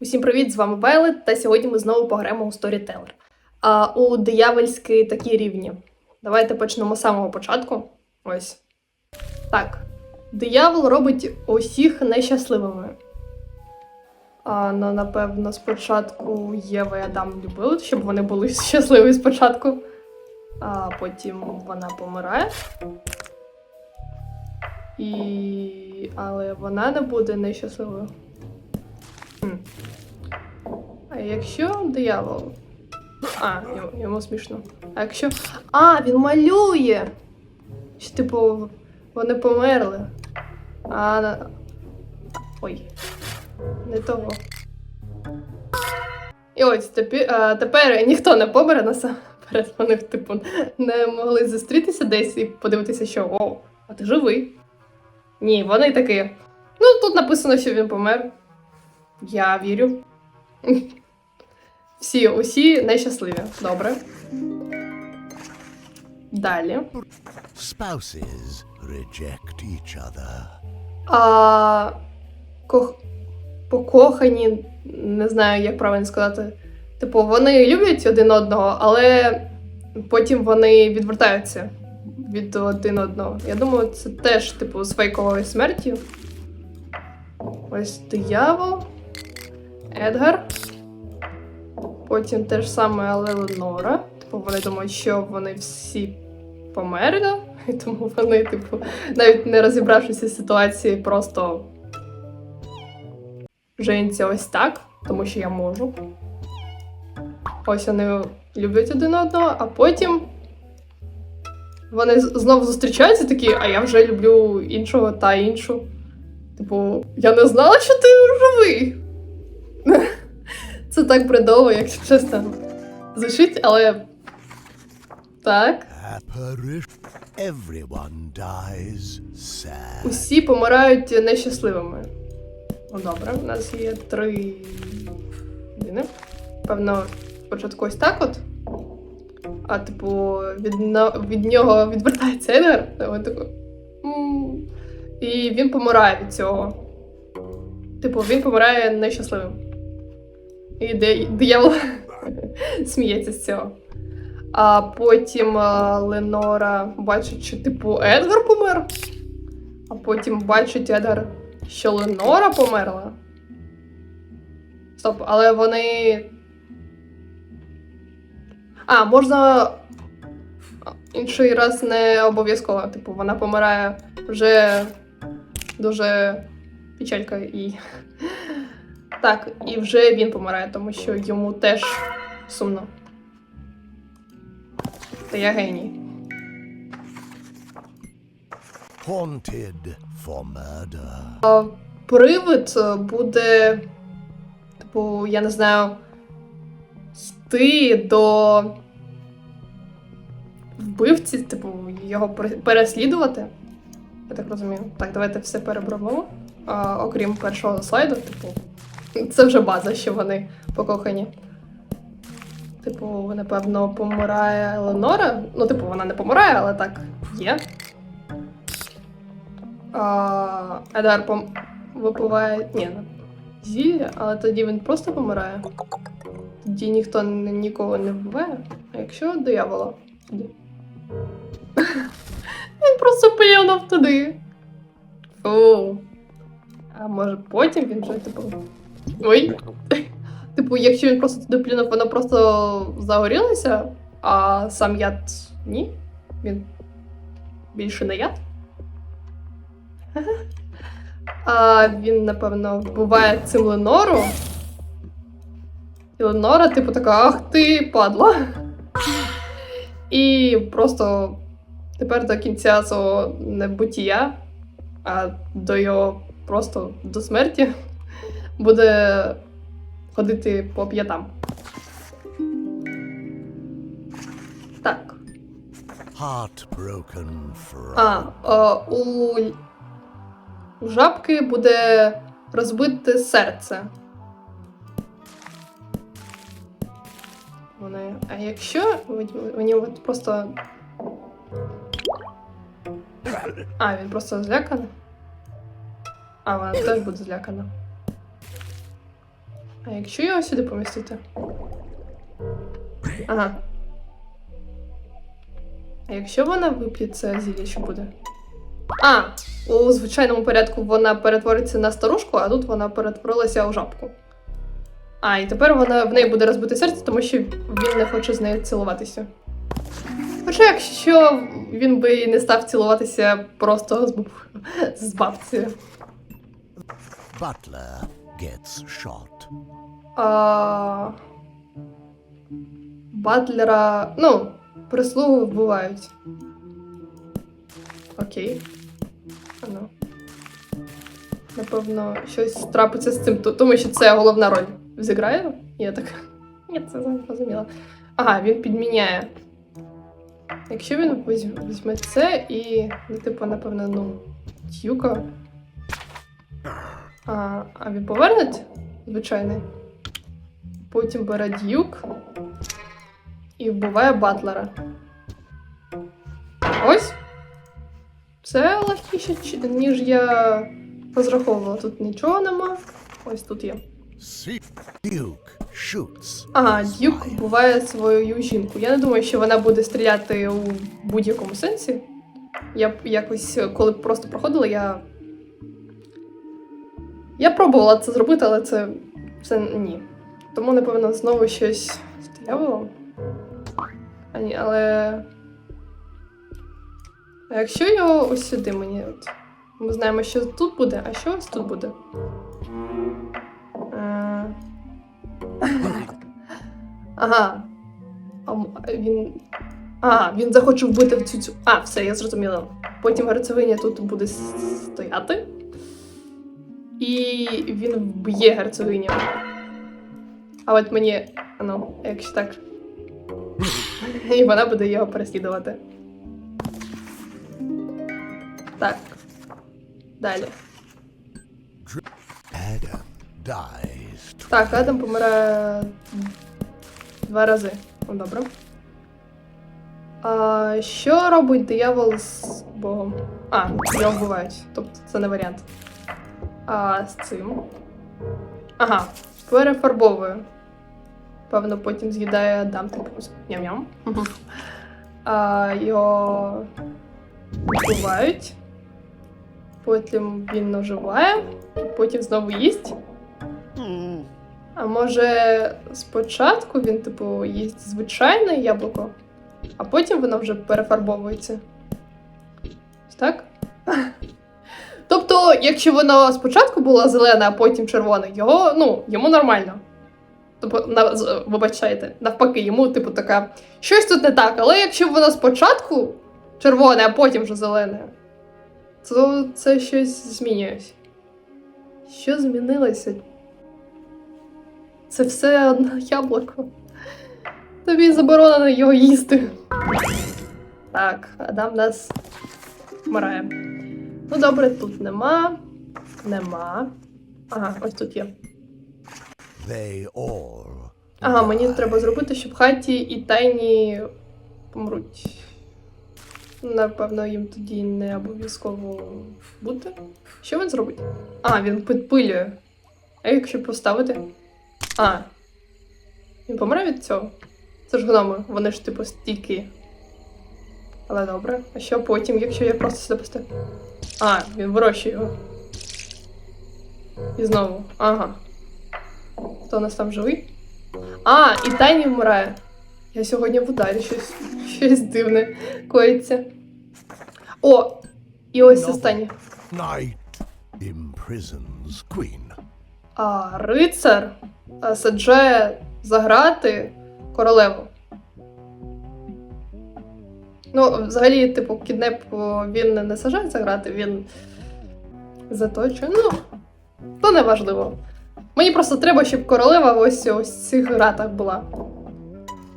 Усім привіт! З вами Вайлет, та сьогодні ми знову пограємо у Storyteller. А у диявольські такі рівні. Давайте почнемо з самого початку. Ось. Так. Диявол робить усіх нещасливими. А, ну, напевно, спочатку Єва і Адам любили, щоб вони були щасливі спочатку. А потім вона помирає. І... Але вона не буде нещасливою. А якщо диявол. А, йому, йому смішно. А якщо. А, він малює! Що, типу, вони померли. А. Ой. Не того. І ось тепер, а, тепер ніхто не помер насамперед. Вони, типу, не могли зустрітися десь і подивитися, що о, а ти живий. Ні, вони такі. Ну, тут написано, що він помер. Я вірю. Всі, усі нещасливі. Добре. Далі. Spouses reject each other. А, кох... Покохані, не знаю, як правильно сказати. Типу, вони люблять один одного, але потім вони відвертаються від один одного. Я думаю, це теж, типу, з фейковою смертю. Ось диявол. Едгар. Потім те ж саме, але. Типу, вони думають, що вони всі померли, і тому вони, типу, навіть не розібравшися в ситуації, просто женяться ось так, тому що я можу. Ось вони люблять один одного, а потім вони знову зустрічаються такі, а я вже люблю іншого та іншу. Типу, я не знала, що ти живий. Це так бредово, якщо чесно. Звучить, але. Так. Усі помирають нещасливими. Ну добре, у нас є три людини. Певно, спочатку ось так от. А типу, від, від нього відвертається Едгар. І він помирає від цього. Типу, він помирає нещасливим. І ди- диявол сміється з цього. А потім Ленора бачить, що типу Едгар помер. А потім бачить Едгар, що Ленора померла. Стоп, але вони. А, можна. Інший раз не обов'язково. Типу, вона помирає вже дуже печалька і. Так, і вже він помирає, тому що йому теж сумно. Та я геній. Haunted for murder. привид е, буде, типу, я не знаю, йти до вбивці, типу, його переслідувати. Я так розумію. Так, давайте все переберемо. А, окрім першого слайду, типу, це вже база, що вони покохані. Типу, напевно, помирає Ленора. Ну, типу, вона не помирає, але так є. А, Едар пом... випиває. Ні, зілля, але тоді він просто помирає. Тоді ніхто нікого не вбиває. А якщо диявола? Тоді. він просто плюнув туди. Фу. А може потім він вже, типу. Ой. Типу, якщо він просто туди плюнув, воно просто загорілося, а сам яд ні. Він більше не яд. А він, напевно, вбиває цим Ленору. І Ленора, типу, така, ах ти, падла. І просто тепер до кінця свого небуття, а до його просто до смерті, буде ходити по п'ятам. Так. А, е, у, у жабки буде розбите серце. Вони. А якщо вони от просто. А, він просто зляканий. А, вона теж буде злякана. А якщо його сюди помістити? Ага. А якщо вона вип'є це зілля, що буде? А, у звичайному порядку вона перетвориться на старушку, а тут вона перетворилася у жабку. А, і тепер вона в неї буде розбите серце, тому що він не хоче з нею цілуватися. Хоча, якщо він би і не став цілуватися просто з, баб... з бабцею. Butler gets shot. Батлера. Ну, прислугу вбивають. Окей. А ну. Напевно, щось трапиться з цим, тому що це головна роль. Зіграю? Я так. Ні, це зрозуміло. Ага, він підміняє. Якщо він візь- візьме це і, ну, типу, напевно, ну, тюка. А, а він поверне звичайний. Потім бере дюк і вбиває батлера. Ось. Це легкіше, ніж я розраховувала. Тут нічого нема. Ось тут є. Ага, Дюк вбиває свою жінку. Я не думаю, що вона буде стріляти у будь-якому сенсі. Я б якось, коли просто проходила, я. Я пробувала це зробити, але це. це ні. Тому, напевно, знову щось стріляло. А ні, але. А якщо його ось сюди мені. От, ми знаємо, що тут буде, а що ось тут буде? Е, Ага. А він. А, він захоче вбити в цю цю. А, все, я зрозуміла. Потім герцогиня тут буде стояти. І він вб'є герцогиню. А от мені. Ну, якщо так. І вона буде його переслідувати. Так. Далі. Adam dies. Так, Адам помирає два рази. Ну, добре. А, що робить диявол з Богом? А, його вбивають. Тобто це не варіант. А з цим. Ага, перефарбовує. Певно, потім з'їдає Адам типу. Ням-ням. А, його вбивають. Потім він оживає, потім знову їсть. А може спочатку він, типу, їсть звичайне яблуко, а потім воно вже перефарбовується. Так? Тобто, якщо воно спочатку було зелене, а потім червоне, його, ну, йому нормально. Тобто, на, вибачайте, навпаки, йому, типу, така, щось тут не так, але якщо воно спочатку червоне, а потім вже зелене, то це щось змінюється. Що змінилося? Це все одне яблуко. Тобі заборонено його їсти. Так, Адам нас вмирає. Ну добре, тут нема. Нема. Ага, ось тут є. They all. Ага, мені треба зробити, щоб хаті і тайні помруть. Напевно, їм тоді не обов'язково бути. Що він зробить? А, він підпилює. А якщо поставити? А. Він помре від цього? Це ж гноми, вони ж типу стійкі. Але добре. А що потім, якщо я просто сюди поставлю? А, він вирощує його. І знову. Ага. Хто у нас там живий? А, і Тайні вмирає. Я сьогодні в ударі щось, щось дивне коїться. О! І ось останнє. А рицар саджає за грати королеву. Ну, взагалі, типу, кіднеп він не саджає за грати, він заточує. Ну, то не важливо. Мені просто треба, щоб королева ось в цих гратах була.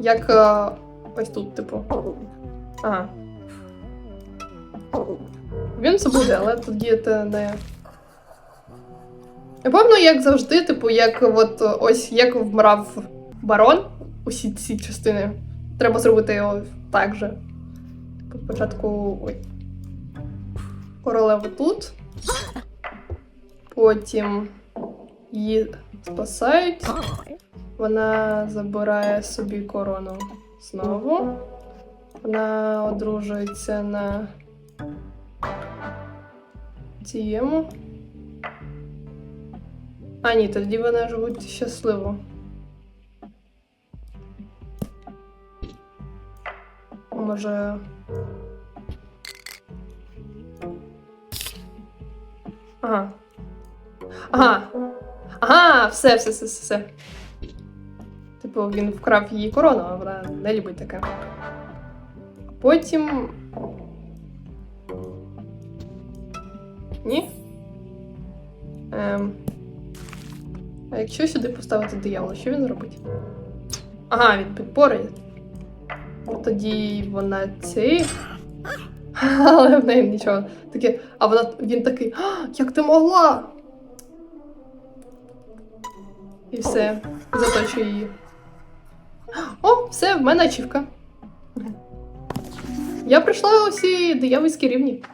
Як е, ось тут, типу. Ага. Він це буде, але тоді це не. Напевно, як завжди, типу, як от ось як вмирав барон, усі ці частини. Треба зробити його так же. Типу, Спочатку ой. королеву тут. Потім її спасають. Вона забирає собі корону знову. Вона одружується на цьому. А, ні, тоді вони живуть щасливо. Може. Ага. Ага. Ага, все, все, все, все, все. Типу, він вкрав її корону, а вона не любить таке. Потім. Ні? Ем. А якщо сюди поставити диявола, що він зробить? Ага, він підпорить. Тоді вона цей. Але в неї нічого. Таке, а вона він такий, «А, як ти могла? І все, заточує її. О, все, в мене ачівка. Я прийшла усі диявольські рівні.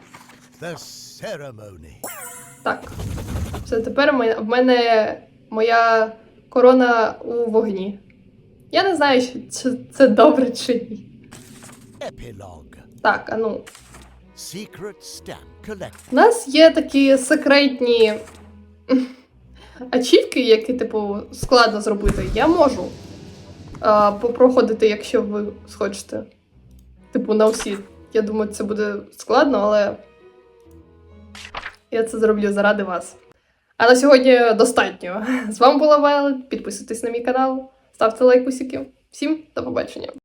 Так. Все, тепер в мене моя корона у вогні. Я не знаю, чи це добре чи ні. Epilogue. Так, а ну. У нас є такі секретні ачівки, які, типу, складно зробити. Я можу а, попроходити, якщо ви схочете. Типу, на всі. Я думаю, це буде складно, але я це зроблю заради вас. А на сьогодні достатньо. З вами була Вайлет. Підписуйтесь на мій канал, ставте лайкусики. Всім до побачення.